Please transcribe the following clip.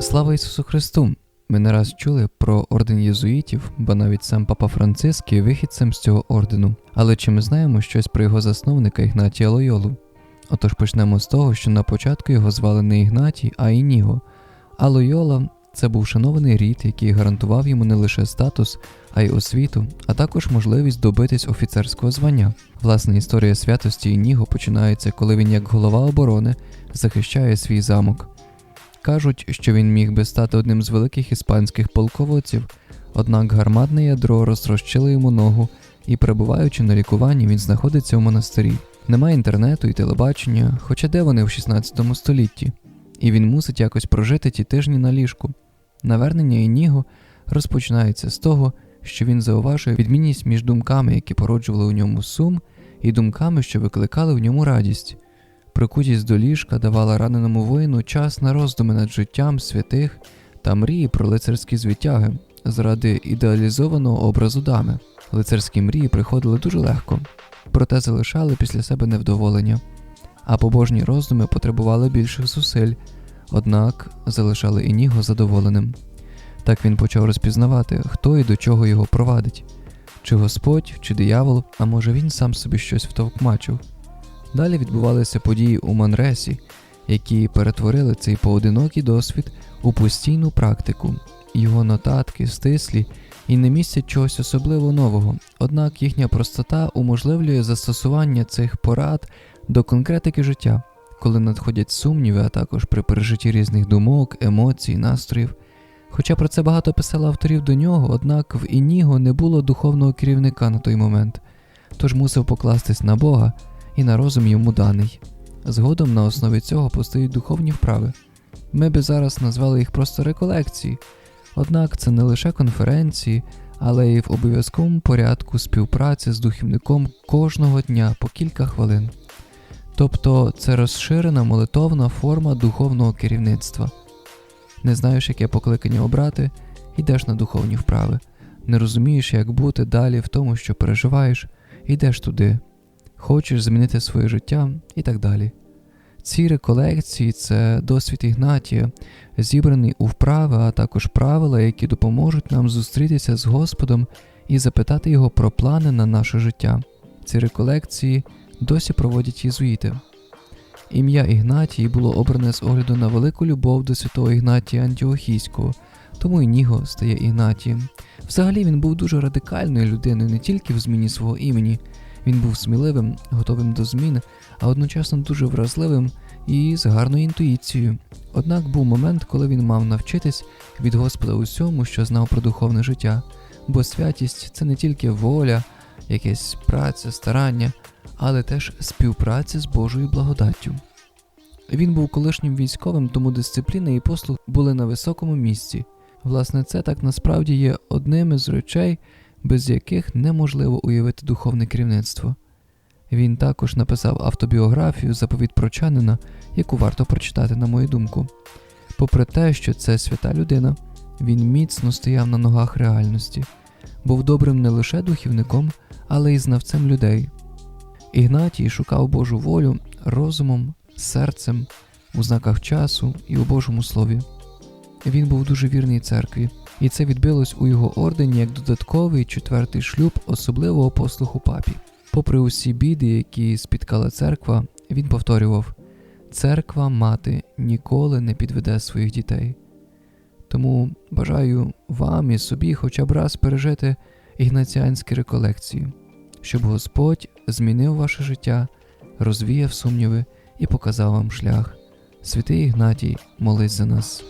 Слава Ісусу Христу! Ми не раз чули про орден єзуїтів, бо навіть сам Папа Франциск є вихідцем з цього ордену. Але чи ми знаємо щось про його засновника Ігнатія Лойолу? Отож почнемо з того, що на початку його звали не Ігнатій, а Ініго. А Лойола це був шанований рід, який гарантував йому не лише статус, а й освіту, а також можливість добитись офіцерського звання. Власне, історія святості Ініго починається, коли він, як голова оборони, захищає свій замок. Кажуть, що він міг би стати одним з великих іспанських полководців, однак гарматне ядро розтрощило йому ногу, і, перебуваючи на лікуванні, він знаходиться у монастирі. Немає інтернету і телебачення, хоча де вони в 16 столітті, і він мусить якось прожити ті тижні на ліжку. Навернення Ініго розпочинається з того, що він зауважує відмінність між думками, які породжували у ньому сум, і думками, що викликали в ньому радість. Прикутість до ліжка давала раненому воїну час на роздуми над життям святих та мрії про лицарські звитяги заради ідеалізованого образу дами. Лицарські мрії приходили дуже легко, проте залишали після себе невдоволення, а побожні роздуми потребували більших зусиль, однак залишали Ініго задоволеним. Так він почав розпізнавати, хто і до чого його провадить, чи Господь, чи диявол, а може він сам собі щось втовкмачив. Далі відбувалися події у Манресі, які перетворили цей поодинокий досвід у постійну практику. Його нотатки стислі і не містять чогось особливо нового, однак їхня простота уможливлює застосування цих порад до конкретики життя, коли надходять сумніви, а також при пережитті різних думок, емоцій, настроїв. Хоча про це багато писало авторів до нього, однак в Ініго не було духовного керівника на той момент, тож мусив покластись на Бога і на розум йому даний. Згодом на основі цього постають духовні вправи. Ми би зараз назвали їх просто реколекції, однак це не лише конференції, але й в обов'язковому порядку співпраці з духівником кожного дня по кілька хвилин. Тобто це розширена молитовна форма духовного керівництва. Не знаєш, яке покликання обрати, йдеш на духовні вправи, не розумієш, як бути далі в тому, що переживаєш, йдеш туди хочеш змінити своє життя і так далі. Ці реколекції це досвід Ігнатія, зібраний у вправи, а також правила, які допоможуть нам зустрітися з Господом і запитати Його про плани на наше життя. Ці реколекції досі проводять єзуїти. Ім'я Ігнатій було обране з огляду на велику любов до святого Ігнатія Антіохійського, тому і Ніго стає Ігнатієм. Взагалі він був дуже радикальною людиною не тільки в зміні свого імені. Він був сміливим, готовим до змін, а одночасно дуже вразливим і з гарною інтуїцією. Однак був момент, коли він мав навчитись від Господа усьому, що знав про духовне життя, бо святість це не тільки воля, якась праця, старання, але теж співпраця з Божою благодаттю. Він був колишнім військовим, тому дисципліна і послуг були на високому місці. Власне, це так насправді є одним із речей, без яких неможливо уявити духовне керівництво. Він також написав автобіографію заповідь прочанина, яку варто прочитати, на мою думку. Попри те, що це свята людина, він міцно стояв на ногах реальності, був добрим не лише духівником, але й знавцем людей. Ігнатій шукав Божу волю розумом, серцем, у знаках часу і у Божому слові. Він був дуже вірний церкві і це відбилось у його ордені як додатковий четвертий шлюб особливого послуху папі. Попри усі біди, які спіткала церква, він повторював: церква мати ніколи не підведе своїх дітей. Тому бажаю вам і собі хоча б раз пережити ігнаціанські реколекції, щоб Господь змінив ваше життя, розвіяв сумніви і показав вам шлях. Святий Ігнатій, молись за нас.